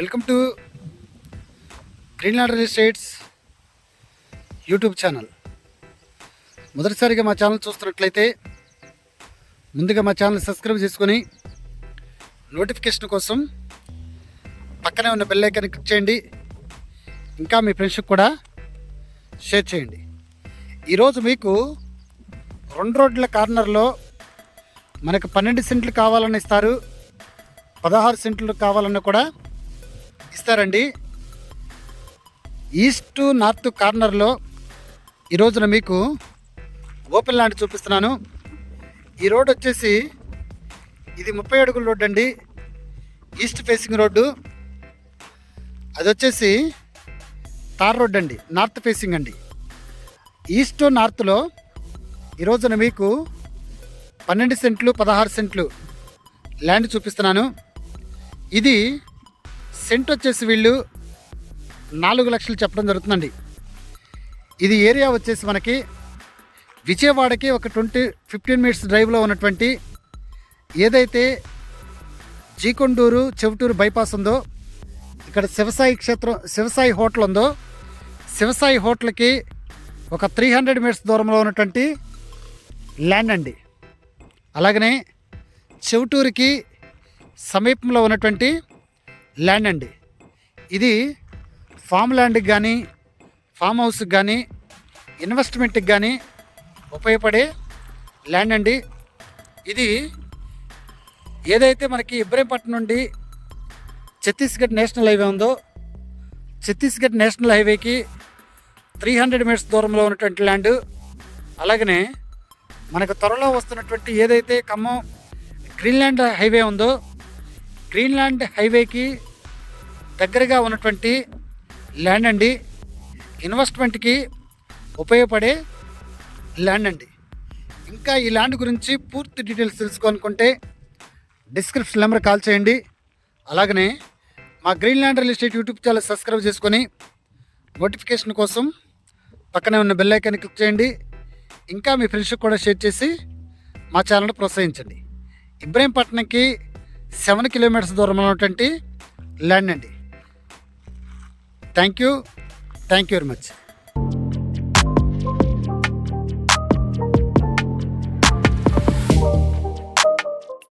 Welcome to Greenland real estates YouTube channel. మొదటిసారిగా మా channel చూస్తున్నట్లయితే ముందుగా మా ఛానల్ సబ్స్క్రైబ్ చేసుకొని నోటిఫికేషన్ కోసం పక్కనే ఉన్న బెల్ ఐకాన్ క్లిక్ చేయండి. ఇంకా మీ ఫ్రెండ్స్కి కూడా షేర్ చేయండి. ఈరోజు మీకు రెండు రోడ్ల కార్నర్లో మనకు పన్నెండు సెంట్లు కావాలని ఇస్తారు. పదహారు సెంట్లు కావాలన్నా కూడా ఇస్తారండి. ఈస్ట్ నార్త్ కార్నర్లో ఈ రోజున మీకు ఓపెన్ ల్యాండ్ చూపిస్తున్నాను. ఈ రోడ్ వచ్చేసి ఇది ముప్పై అడుగుల రోడ్ అండి. East facing road. అది వచ్చేసి తార్ రోడ్ అండి. నార్త్ ఫేసింగ్ అండి. ఈస్ట్ నార్త్లో ఈ రోజున మీకు పన్నెండు సెంట్లు పదహారు సెంట్లు ల్యాండ్ చూపిస్తున్నాను. ఇది సెంట్ వచ్చేసి వీళ్ళు నాలుగు లక్షలు చెప్పడం జరుగుతుందండి. ఇది ఏరియా వచ్చేసి మనకి విజయవాడకి ఒక ట్వంటీ ఫిఫ్టీన్ మినిట్స్ డ్రైవ్లో ఉన్నటువంటి ఏదైతే జీకొండూరు చెవిటూరు బైపాస్ ఉందో ఇక్కడ శివసాయి క్షేత్రం శివసాయి హోటల్ ఉందో శివసాయి హోటల్కి ఒక త్రీ హండ్రెడ్ మీటర్స్ దూరంలో ఉన్నటువంటి ల్యాండ్ అండి. అలాగనే చెవిటూరుకి సమీపంలో ఉన్నటువంటి ల్యాండ్ అండి. ఇది ఫామ్ ల్యాండ్కి కానీ ఫామ్ హౌస్కి కానీ ఇన్వెస్ట్మెంట్కి కానీ ఉపయోగపడే ల్యాండ్ అండి. ఇది ఏదైతే మనకి ఇబ్రహీంపట్నం నుండి ఛత్తీస్గఢ్ నేషనల్ హైవే ఉందో ఛత్తీస్గఢ్ నేషనల్ హైవేకి త్రీ హండ్రెడ్ మీటర్స్ దూరంలో ఉన్నటువంటి ల్యాండ్. అలాగనే మనకు త్వరలో వస్తున్నటువంటి ఏదైతే ఖమ్మం గ్రీన్లాండ్ హైవే ఉందో గ్రీన్లాండ్ హైవేకి దగ్గరగా ఉన్నటువంటి ల్యాండ్ అండి. ఇన్వెస్ట్మెంట్కి ఉపయోగపడే ల్యాండ్ అండి. ఇంకా ఈ ల్యాండ్ గురించి పూర్తి డీటెయిల్స్ తెలుసుకోనుకుంటే డిస్క్రిప్షన్ నెంబర్ కాల్ చేయండి. అలాగనే మా green land real estate YouTube channel subscribe చేసుకొని నోటిఫికేషన్ కోసం పక్కనే ఉన్న బెల్ ఐకాన్ క్లిక్ చేయండి. ఇంకా మీ ఫ్రెండ్స్కి కూడా షేర్ చేసి మా ఛానల్ని ప్రోత్సహించండి. ఇబ్రహీంపట్నంకి సెవెన్ కిలోమీటర్స్ దూరంలో ఉన్నటువంటి ల్యాండ్ అండి. Thank you thank you very much